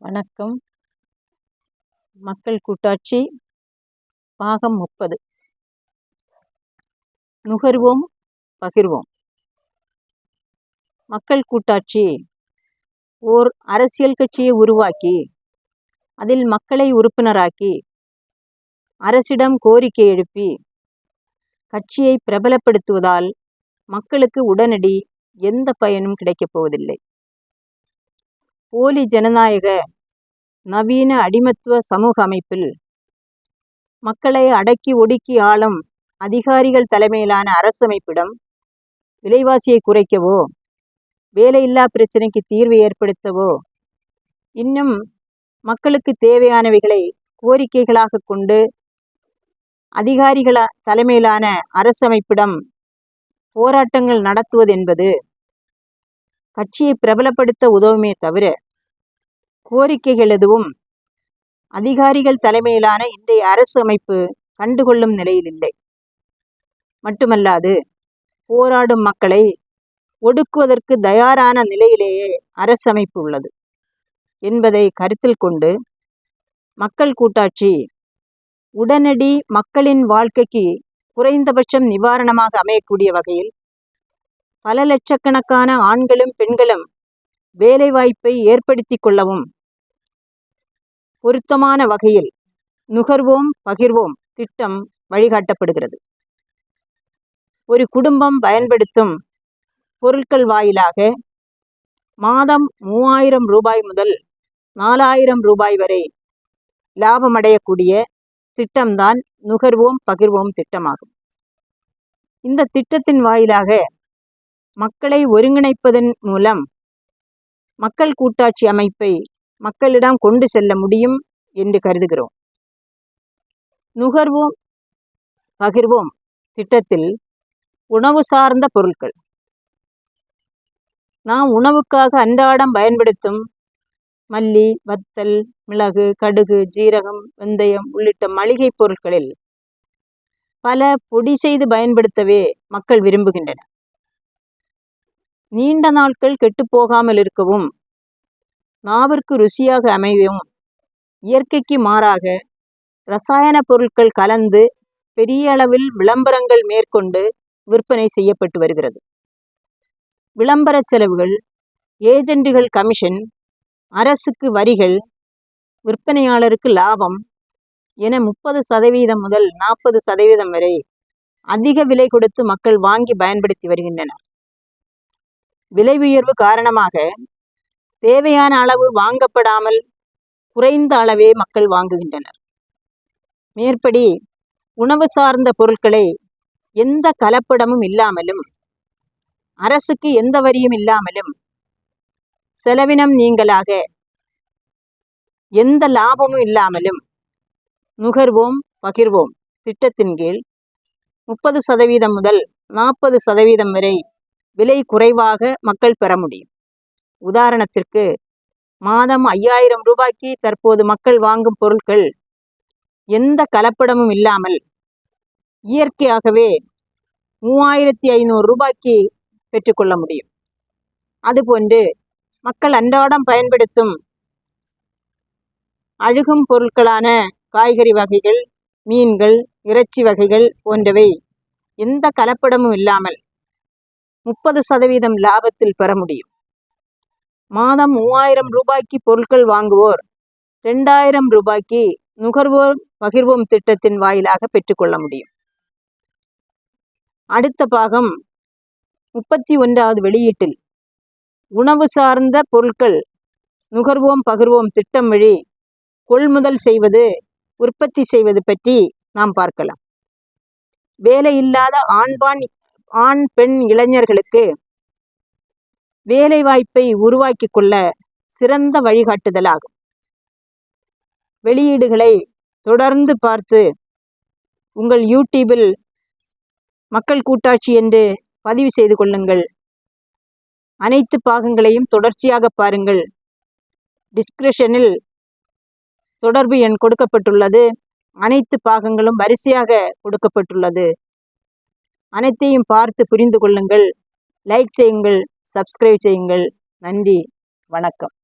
வணக்கம். மக்கள் கூட்டாட்சி பாகம் முப்பது. நுகர்வோம் பகிர்வோம். மக்கள் கூட்டாட்சி. ஓர் அரசியல் கட்சியை உருவாக்கி அதில் மக்களை உறுப்பினராக்கி அரசிடம் கோரிக்கை எழுப்பி கட்சியை பிரபலப்படுத்துவதால் மக்களுக்கு உடனடி எந்த பயனும் கிடைக்கப் போவதில்லை. போலி ஜனநாயக நவீன அடிமத்துவ சமூக அமைப்பில். மக்களை அடக்கி ஒடுக்கி ஆளும் அதிகாரிகள் தலைமையிலான அரசமைப்பிடம் விலைவாசியை குறைக்கவோ வேலையில்லா பிரச்சனைக்கு தீர்வு ஏற்படுத்தவோ இன்னும் மக்களுக்கு தேவையானவைகளை கோரிக்கைகளாக கொண்டு அதிகாரிகள தலைமையிலான அரசமைப்பிடம் போராட்டங்கள் நடத்துவது என்பது கட்சியை பிரபலப்படுத்த உதவுமே தவிர கோரிக்கைகள் எதுவும் அதிகாரிகள் தலைமையிலான இன்றைய அரசு அமைப்பு கண்டுகொள்ளும் நிலையில் இல்லை. மட்டுமல்லாது போராடும் மக்களை ஒடுக்குவதற்கு தயாரான நிலையிலேயே அரசமைப்பு உள்ளது என்பதை கருத்தில் கொண்டு மக்கள் கூட்டாட்சி உடனடி மக்களின் வாழ்க்கைக்கு குறைந்தபட்சம் நிவாரணமாக அமையக்கூடிய வகையில் பல லட்சக்கணக்கான ஆண்களும் பெண்களும் வேலைவாய்ப்பை ஏற்படுத்தி கொள்ளவும் பொருத்தமான வகையில் நுகர்வோம் பகிர்வோம் திட்டம் வழிகாட்டப்படுகிறது. ஒரு குடும்பம் பயன்படுத்தும் பொருட்கள் வாயிலாக மாதம் மூவாயிரம் ரூபாய் முதல் நாலாயிரம் ரூபாய் வரை லாபமடையக்கூடிய திட்டம்தான் நுகர்வோம் பகிர்வோம் திட்டமாகும். இந்த திட்டத்தின் வாயிலாக மக்களை ஒருங்கிணைப்பதன் மூலம் மக்கள் கூட்டாட்சி அமைப்பை மக்களிடம் கொண்டு செல்ல முடியும் என்று கருதுகிறோம். நுகர்வோம் பகிர்வோம் திட்டத்தில் உணவு சார்ந்த பொருட்கள். நாம் உணவுக்காக அன்றாடம் பயன்படுத்தும் மல்லி வத்தல் மிளகு கடுகு ஜீரகம் வெந்தயம் உள்ளிட்ட மளிகை பொருட்களில் பல பொடி செய்து பயன்படுத்தவே மக்கள் விரும்புகின்றனர். நீண்ட நாட்கள் கெட்டுப்போகாமல் இருக்கவும் நாவிற்கு ருசியாக அமையவும் இயற்கைக்கு மாறாக ரசாயன பொருட்கள் கலந்து பெரிய அளவில் விளம்பரங்கள் மேற்கொண்டு விற்பனை செய்யப்பட்டு வருகிறது. விளம்பர செலவுகள் ஏஜென்ட்டுகள் கமிஷன் அரசுக்கு வரிகள் விற்பனையாளருக்கு லாபம் என முப்பது சதவீதம் முதல் நாற்பது சதவீதம் வரை அதிக விலை கொடுத்து மக்கள் வாங்கி பயன்படுத்தி வருகின்றனர். விலை உயர்வு காரணமாக தேவையான அளவு வாங்கப்படாமல் குறைந்த அளவே மக்கள் வாங்குகின்றனர். மேற்படி உணவு சார்ந்த பொருட்களை எந்த கலப்படமும் இல்லாமலும் அரசுக்கு எந்த வரியும் இல்லாமலும் செலவினம் நீங்களாக எந்த லாபமும் இல்லாமலும் நுகர்வோம் பகிர்வோம். திட்டத்தின் கீழ் முப்பது சதவீதம் முதல் நாற்பது சதவீதம் வரை விலை குறைவாக மக்கள் பெற முடியும். உதாரணத்திற்கு மாதம் ஐயாயிரம் ரூபாய்க்கு தற்போது மக்கள் வாங்கும் பொருட்கள் எந்த கலப்படமும் இல்லாமல் இயற்கையாகவே மூவாயிரத்தி ஐநூறு ரூபாய்க்கு பெற்றுக்கொள்ள முடியும். அதுபோன்று மக்கள் அன்றாடம் பயன்படுத்தும் அழுகும் பொருட்களான காய்கறி வகைகள் மீன்கள் இறைச்சி வகைகள் போன்றவை எந்த கலப்படமும் இல்லாமல் முப்பது சதவீதம் லாபத்தில் பெற முடியும். மாதம் மூவாயிரம் ரூபாய்க்கு பொருட்கள் வாங்குவோர் ரெண்டாயிரம் ரூபாய்க்கு நுகர்வோர் பகிர்வோம் திட்டத்தின் வாயிலாக பெற்றுக்கொள்ள முடியும். அடுத்த பாகம் முப்பத்தி ஒன்றாவது வெளியீட்டில். உணவு சார்ந்த பொருட்கள் நுகர்வோம் பகிர்வோம் திட்டம் வழி கொள்முதல் செய்வது உற்பத்தி செய்வது பற்றி நாம் பார்க்கலாம். வேலையில்லாத ஆண்பான் ஆண் பெண் இளைஞர்களுக்கு வேலைவாய்ப்பை உருவாக்கி கொள்ள சிறந்த வழிகாட்டுதலாகும். வெளியீடுகளை தொடர்ந்து பார்த்து உங்கள் யூடியூபில் மக்கள் கூட்டாட்சி என்று பதிவு செய்து கொள்ளுங்கள். அனைத்து பாகங்களையும் தொடர்ச்சியாக பாருங்கள். டிஸ்கிரிப்ஷனில் தொடர்பு எண் கொடுக்கப்பட்டுள்ளது. அனைத்து பாகங்களும் வரிசையாக கொடுக்கப்பட்டுள்ளது. அனைத்தையும் பார்த்து புரிந்து கொள்ளுங்கள். லைக் செய்யுங்கள் சப்ஸ்கிரைப் செய்யுங்கள். நன்றி வணக்கம்.